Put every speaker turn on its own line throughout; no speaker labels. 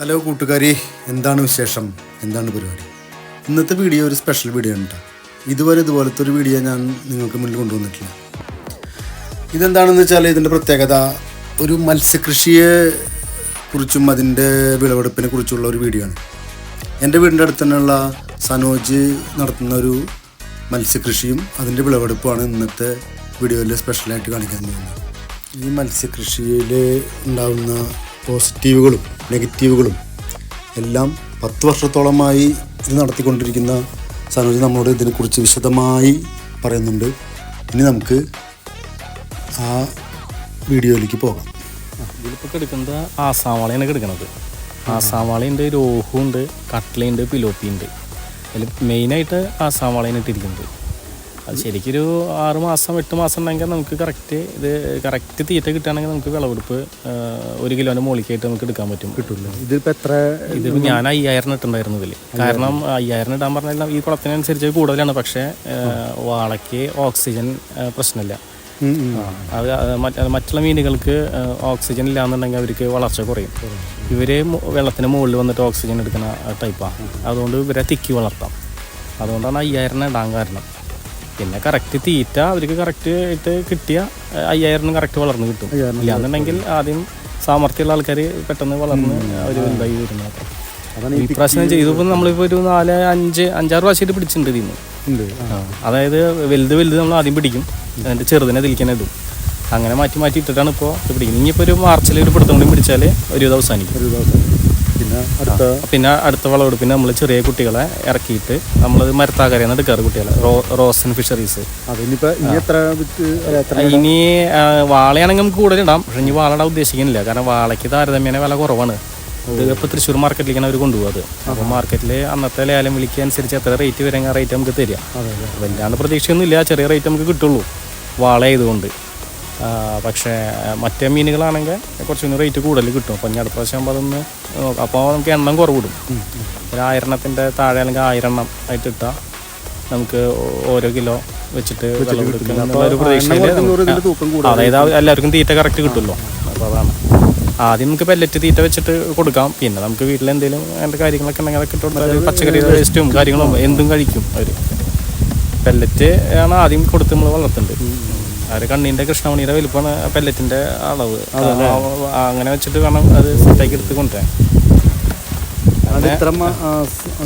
Hello കൂട്ടുകാരി എന്താണ് വിശേഷം? എന്താണ് പരിപാടി? ഇന്നത്തെ വീഡിയോ ഒരു സ്പെഷ്യൽ വീഡിയോ ആണ് കേട്ടോ ഇതുവരെ ഇതുപോലത്തെ ഒരു വീഡിയോ ഞാൻ നിങ്ങൾക്ക് മുന്നിൽ കൊണ്ടുവന്നിട്ടില്ല. ഇതെന്താണെന്ന് വെച്ചാൽ ഇതിന്റെ പ്രത്യേകത ഒരു മത്സ്യകൃഷിയെ കുറിച്ചും അതിന്റെ വിളവെടുപ്പിനെ കുറിച്ചുള്ള ഒരു വീഡിയോ ആണ്. എന്റെ വീടിന്റെ അടുത്ത് തന്നെയുള്ള സനോജ് നടത്തുന്ന ഒരു മത്സ്യകൃഷിയും അതിന്റെ വിളവെടുപ്പുമാണ് ഇന്നത്തെ വീഡിയോയിൽ സ്പെഷ്യലായിട്ട് കാണിക്കാൻ പോകുന്നത്. ഈ മത്സ്യകൃഷിയിൽ ഉണ്ടാകുന്ന പോസിറ്റീവുകളും നെഗറ്റീവുകളും എല്ലാം പത്ത് വർഷത്തോളമായി ഇത് നടത്തിക്കൊണ്ടിരിക്കുന്ന സനോജ് നമ്മളോട് ഇതിനെക്കുറിച്ച് വിശദമായി പറയുന്നുണ്ട്. ഇനി നമുക്ക് ആ വീഡിയോയിലേക്ക് പോകാം.
ഇതിലിപ്പോൾ കിടക്കുന്നത് എടുക്കുന്നത് കിടക്കുന്നത് ആസാവാളയുണ്ട് രോഹുണ്ട് കട്ട്ലയുണ്ട് പിലോപ്പിയുണ്ട് അതിൽ മെയിനായിട്ട് ആസാവാളയാണ് ഇട്ടിരിക്കുന്നത്. അത് ശരിക്കൊരു ആറ് മാസം എട്ട് മാസം ഉണ്ടെങ്കിൽ നമുക്ക് കറക്റ്റ് ഇത് കറക്റ്റ് തീറ്റ കിട്ടുകയാണെങ്കിൽ നമുക്ക് വിളവെടുപ്പ് ഒരു കിലോന്റെ മുകളിലേക്കായിട്ട് നമുക്ക് എടുക്കാൻ പറ്റും.
കിട്ടില്ല ഇതിപ്പോൾ എത്ര?
ഇത് ഞാൻ അയ്യായിരം ഇട്ടുണ്ടായിരുന്നു ഇതിൽ കാരണം അയ്യായിരം ഇടാൻ പറഞ്ഞാൽ ഈ കുളത്തിനനുസരിച്ച് കൂടുതലാണ്. പക്ഷേ വാളയ്ക്ക് ഓക്സിജൻ പ്രശ്നമില്ല. അത് അത് മറ്റ് മറ്റുള്ള മീനുകൾക്ക് ഓക്സിജൻ ഇല്ലാന്നുണ്ടെങ്കിൽ അവർക്ക് വളർച്ച കുറയും. ഇവർ മു- വെള്ളത്തിന് മുകളിൽ വന്നിട്ട് ഓക്സിജൻ എടുക്കുന്ന ടൈപ്പാണ് അതുകൊണ്ട് ഇവരെ തിക്കി വളർത്താം. അതുകൊണ്ടാണ് അയ്യായിരം ഇടാൻ കാരണം. പിന്നെ കറക്റ്റ് തീറ്റ അവർക്ക് കറക്റ്റ് ആയിട്ട് കിട്ടിയ അയ്യായിരം കറക്റ്റ് വളർന്നു കിട്ടും. ഇല്ലാന്നുണ്ടെങ്കിൽ ആദ്യം സാമർഥ്യമുള്ള ആൾക്കാർ പെട്ടെന്ന് വളർന്ന് അവർ വലുതായി വരുന്നത് ഈ പ്രാവശ്യം ചെയ്തപ്പോൾ നമ്മളിപ്പോൾ ഒരു നാല് അഞ്ച് അഞ്ചാറ് പ്രാവശ്യമായിട്ട് പിടിച്ചിട്ടുണ്ട് ഇതിന്ന് അതായത് വലുത് വലുത് നമ്മൾ ആദ്യം പിടിക്കും. എന്നിട്ട് ചെറുതിനെ തിരിക്കാൻ ഇടും. അങ്ങനെ മാറ്റി മാറ്റി ഇട്ടിട്ടാണ് ഇപ്പോൾ പിടിക്കുന്നത്. ഇനിയിപ്പോൾ ഒരു മാർച്ചിൽ ഒരു പിടുത്തം കൂടി പിടിച്ചാൽ ഒരു ഇത് അവസാനിക്കും.
ഒരു ദിവസം പിന്നെ അടുത്ത
പിന്നെ അടുത്ത വിളവെടുപ്പിന് നമ്മൾ ചെറിയ കുട്ടികളെ ഇറക്കിയിട്ട് നമ്മൾ മരത്താകരയാണ് എടുക്കാറ് കുട്ടികളെ. റോ റോസൻ ഫിഷറീസ്.
ഇനി
വാളയാണെങ്കിൽ നമുക്ക് കൂടുതൽ ഇടാം. പക്ഷെ ഇനി വാള ഇടാൻ ഉദ്ദേശിക്കുന്നില്ല. കാരണം വാളയ്ക്ക് താരതമ്യേന വില കുറവാണ്. ഇത് ഇപ്പോൾ തൃശ്ശൂർ മാർക്കറ്റിലേക്കാണ് അവർ കൊണ്ടുപോകുന്നത് അപ്പോൾ മാർക്കറ്റിൽ അന്നത്തെ ലേലം വിളിക്കുക അനുസരിച്ച് എത്ര റേറ്റ് വരെങ്കിൽ ആ റേറ്റ് നമുക്ക് തരിക. വല്ലാണ്ട് പ്രതീക്ഷയൊന്നുമില്ല. ചെറിയ റേറ്റ് നമുക്ക് കിട്ടുള്ളൂ. വാള ആയതുകൊണ്ട് പക്ഷേ മറ്റേ മീനുകളാണെങ്കിൽ കുറച്ചുകൂടി റേറ്റ് കൂടുതൽ കിട്ടും. അപ്പം ഞാൻ അടുത്ത പ്രാവശ്യം ആകുമ്പോൾ അതൊന്ന് അപ്പോൾ നമുക്ക് എണ്ണം കുറവിടും. ഒരു ആയിരണ്ണത്തിന്റെ താഴെ അല്ലെങ്കിൽ ആയിരെണ്ണം ആയിട്ട് ഇട്ടാൽ നമുക്ക് ഓരോ കിലോ വെച്ചിട്ട് ഒരു പ്രതീക്ഷയിൽ അതായത് എല്ലാവർക്കും തീറ്റ കറക്റ്റ് കിട്ടുമല്ലോ. അപ്പോൾ അതാണ്. ആദ്യം നമുക്ക് പെല്ലറ്റ് തീറ്റ വെച്ചിട്ട് കൊടുക്കാം. പിന്നെ നമുക്ക് വീട്ടിൽ എന്തെങ്കിലും അതിന്റെ കാര്യങ്ങളൊക്കെ ഉണ്ടെങ്കിൽ അതൊക്കെ ഇട്ട് കൊടുത്താൽ പച്ചക്കറി വേസ്റ്റും കാര്യങ്ങളും എന്തും കഴിക്കും അവർ പെല്ലറ്റ് ആണ് ആദ്യം കൊടുത്ത് നമ്മൾ വളർത്തുന്നുണ്ട് അവർ കണ്ണീന്റെ കൃഷ്ണമണിയുടെ വലിപ്പമാണ് പെല്ലറ്റിന്റെ അളവ്. അങ്ങനെ വെച്ചിട്ട് വേണം അത് സെറ്റാക്കി എടുത്ത് കൊണ്ടുവരാൻ.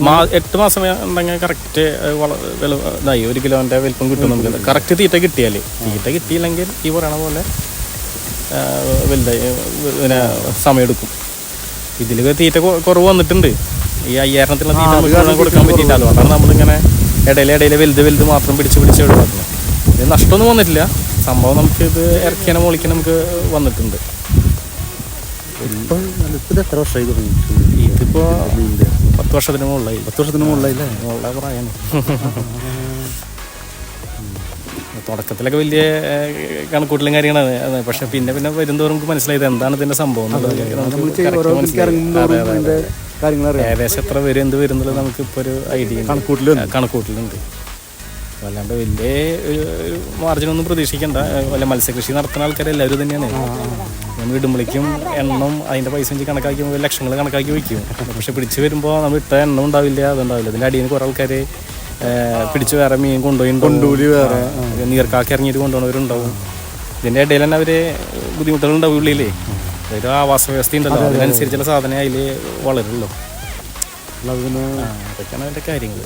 ആ,
എട്ട് മാസം ഉണ്ടെങ്കിൽ കറക്റ്റ് ഇതായി ഒരു കിലോന്റെ വലിപ്പം കിട്ടും നമുക്ക് കറക്റ്റ് തീറ്റ കിട്ടിയാൽ തീറ്റ കിട്ടിയില്ലെങ്കിൽ ഈ പറയണ പോലെ ആ, വലുതായി പിന്നെ സമയമെടുക്കും. ഇതിൽ തീറ്റ കുറവ് വന്നിട്ടുണ്ട്. ഈ അയ്യായിരത്തിലുള്ള തീറ്റ നമുക്ക് കൊടുക്കാൻ പറ്റിയില്ല. അതുകൊണ്ടാണ് നമ്മളിങ്ങനെ ഇടയിലെ ഇടയിലെ വലുത് വലുത് മാത്രം പിടിച്ച് പിടിച്ച് ഒഴിവാക്കുന്നത് ഇത് നഷ്ടമൊന്നും വന്നിട്ടില്ല. സംഭവം നമുക്ക് ഇത് ഇറക്കിയാനെ മോളിക്കാൻ നമുക്ക് വന്നിട്ടുണ്ട്.
എത്ര വർഷമായി
ഇതിപ്പോൾ പത്ത് വർഷത്തിന് മുകളിലായി.
പത്ത് വർഷത്തിന് മുകളിലായില്ലേ?
പ്രായമാണ് തുടക്കത്തിലൊക്കെ വലിയ കണക്കൂട്ടിലും കാര്യങ്ങളാണ്. പക്ഷെ പിന്നെ പിന്നെ വരുന്തോറും നമുക്ക് മനസ്സിലായത് എന്താണ് ഇതിന്റെ സംഭവം ഏകദേശം എത്ര വരും എന്ത് വരുന്നുള്ളത് നമുക്ക് ഇപ്പൊ ഒരു ഐഡിയ
കണക്കൂട്ടിലുണ്ട്
കണക്കൂട്ടലുണ്ട്. അല്ലാണ്ട് വലിയ ഒരു- മാർജിനൊന്നും പ്രതീക്ഷിക്കണ്ട. വല്ല മത്സ്യകൃഷി നടത്തുന്ന ആൾക്കാർ എല്ലാവരും തന്നെയാണ്. നമ്മൾ ഇടുമ്പളിക്കും എണ്ണം അതിന്റെ പൈസ വെച്ച് കണക്കാക്കി ലക്ഷങ്ങൾ കണക്കാക്കി വയ്ക്കും പക്ഷെ പിടിച്ച് വരുമ്പോൾ നമ്മൾ ഇട്ട എണ്ണം ഉണ്ടാവില്ല അതുണ്ടാവില്ല. ഇതിന്റെ അടിയിൽ കുറെ ആൾക്കാർ പിടിച്ച് വേറെ മീൻ കൊണ്ടുപോയി കൊണ്ടുപോയി വേറെ നീർക്കാക്കി ഇറങ്ങിയിട്ട് കൊണ്ടുപോകുന്നവരുണ്ടാവും ഇതിന്റെ ഇടയിൽ തന്നെ അവർ ബുദ്ധിമുട്ടുകൾ ഉണ്ടാവും ഉള്ളിലേ. ഒരു ആവാസ വ്യവസ്ഥ ഉണ്ടല്ലോ. അതിനനുസരിച്ചുള്ള സാധനം അതിൽ വളരുള്ളൂ. അതൊക്കെയാണ് അതിന്റെ കാര്യങ്ങൾ